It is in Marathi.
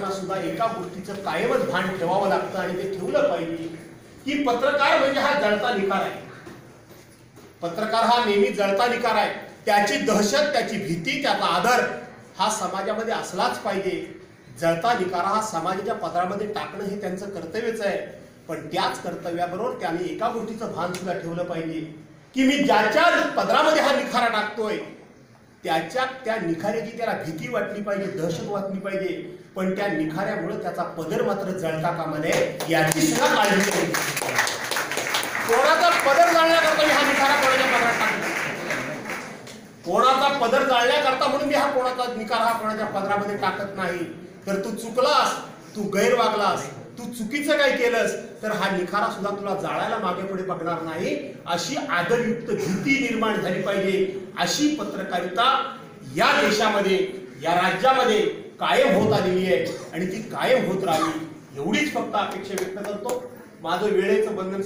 पत्रकारांना सुद्धा एका गोष्टीचं कायमच भान ठेवावं लागतं आणि ते ठेवलं पाहिजे. की पत्रकार म्हणजे हा जळता निकार आहे. पत्रकार हा नेहमी जळता निकार आहे. त्याची दहशत त्याची भीती त्याचा आदर हा समाजामध्ये असलाच पाहिजे. जळता निकारा हा समाजाच्या पदरामध्ये टाकणं हे त्यांचं कर्तव्यच आहे. पण त्याच कर्तव्याबरोबर त्यांनी एका गोष्टीचं भान सुद्धा ठेवलं पाहिजे. की मी ज्याच्या पदरामध्ये हा निखारा टाकतोय त्याच्या त्या निखाऱ्याची त्याला भीती वाटली पाहिजे दहशत वाटली पाहिजे. पण त्या निखाऱ्यामुळे त्याचा पदर मात्र जळता कामा नये याची सुद्धा काळजी कोणाचा पदर जाळण्याकरता मी हा निखारा कोणाच्या पदरात टाकतो? कोणाचा पदर जाळण्याकरता म्हणून मी हा कोणाचा निखारा हा कोणाच्या पदरामध्ये टाकत नाही. तर तू चुकलास तू गैरवागलास. तू चुकीचं काय केलंस? तर हा निखारा सुद्धा तुला जाळायला मागे पुढे बघणार नाही. अशी आदरयुक्त भीती निर्माण झाली पाहिजे. अशी पत्रकारिता या देशामध्ये या राज्यामध्ये कायम होत आलेली आहे. आणि ती कायम होत राहावी एवढीच फक्त अपेक्षा व्यक्त करतो. माझं वेळेचं बंधन